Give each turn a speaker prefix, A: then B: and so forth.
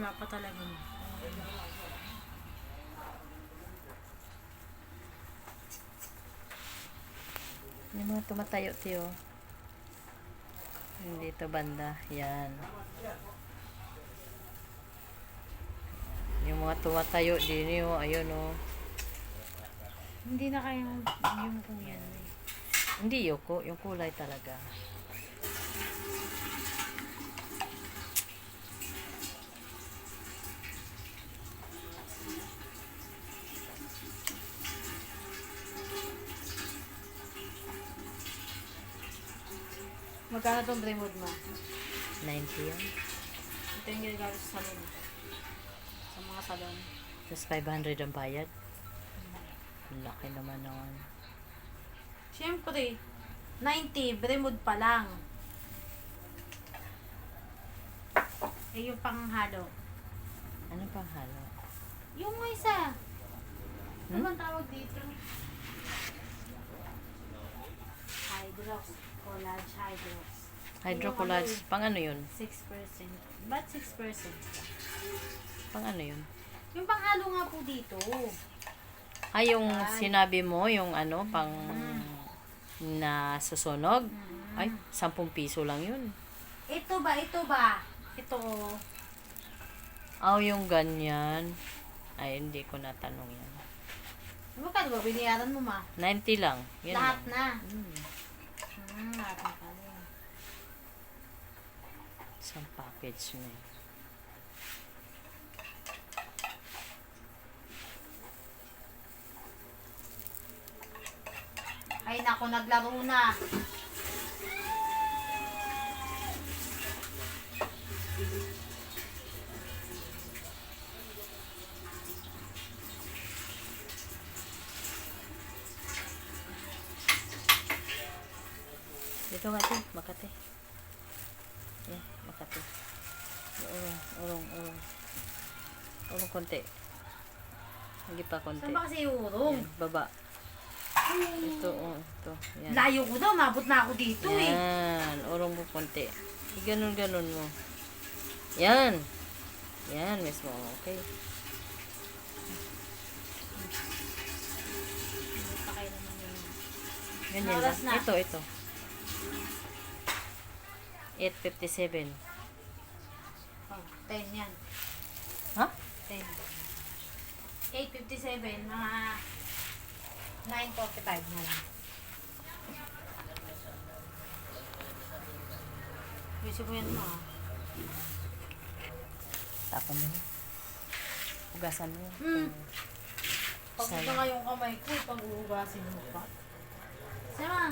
A: Wala pa talaga.
B: Yung mga tumatayo, tiyo. Yung dito banda. Yan. Yung mga tumatayo din yun. Ayun, oh.
A: Hindi na kayo yung kung yan. eh.
B: Hindi yoko. Yung kulay talaga.
A: Magkano tong remote mo?
B: 90 yan.
A: Ito yung ginagamit sa salon. Sa mga salon.
B: Tapos 500 ang bayad. Ang Laki naman naman.
A: Siyempre, 90, remote pa lang. Eh, yung panghalo.
B: Ano pang halo?
A: Yung isa. Ano
B: Hmm?
A: bang tawag dito? Hydrox. Collage Hydrox.
B: Hydrocolage. Pang ano yun?
A: 6%. Ba't 6%?
B: Pang ano yun?
A: Yung panghalo nga po dito.
B: Ay, yung
A: Ay.
B: sinabi mo, yung ano, pang na susunog.
A: Mm.
B: Ay, 10 piso lang yun.
A: Ito ba? Ito ba? Ito. oh.
B: Aw, yung ganyan. Ay, hindi ko natanong yan.
A: Magkano ba binayaran mo ma?
B: 90 lang. Yan
A: Lahat
B: lang.
A: na.
B: Hmm.
A: Hmm, na pala.
B: Isang package na yun.
A: Ay nako, naglaro na.
B: Dito nga din, Makati. Yan, Makati. Urong, urong, urong. Urong konti. Hindi pa konti.
A: Saan ba kasi urong?
B: Yan, baba. Ito, oh, ito. Yan.
A: Layo ko daw, mabot na ako dito eh.
B: Yan, urong mo konti. Ganon mo. Yan. Yan, mismo. Okay. Ganyan lang. Ito, ito. 8.57.
A: Oh, 10 yan.
B: Ha?
A: 10. 8.57, mga 9.45 na lang. Gusto ko yan mo ah.
B: Tapon mo. Hugasan mo.
A: Hmm. Pag ito nga yung kamay ko, pag uugasin mo pa. Sama.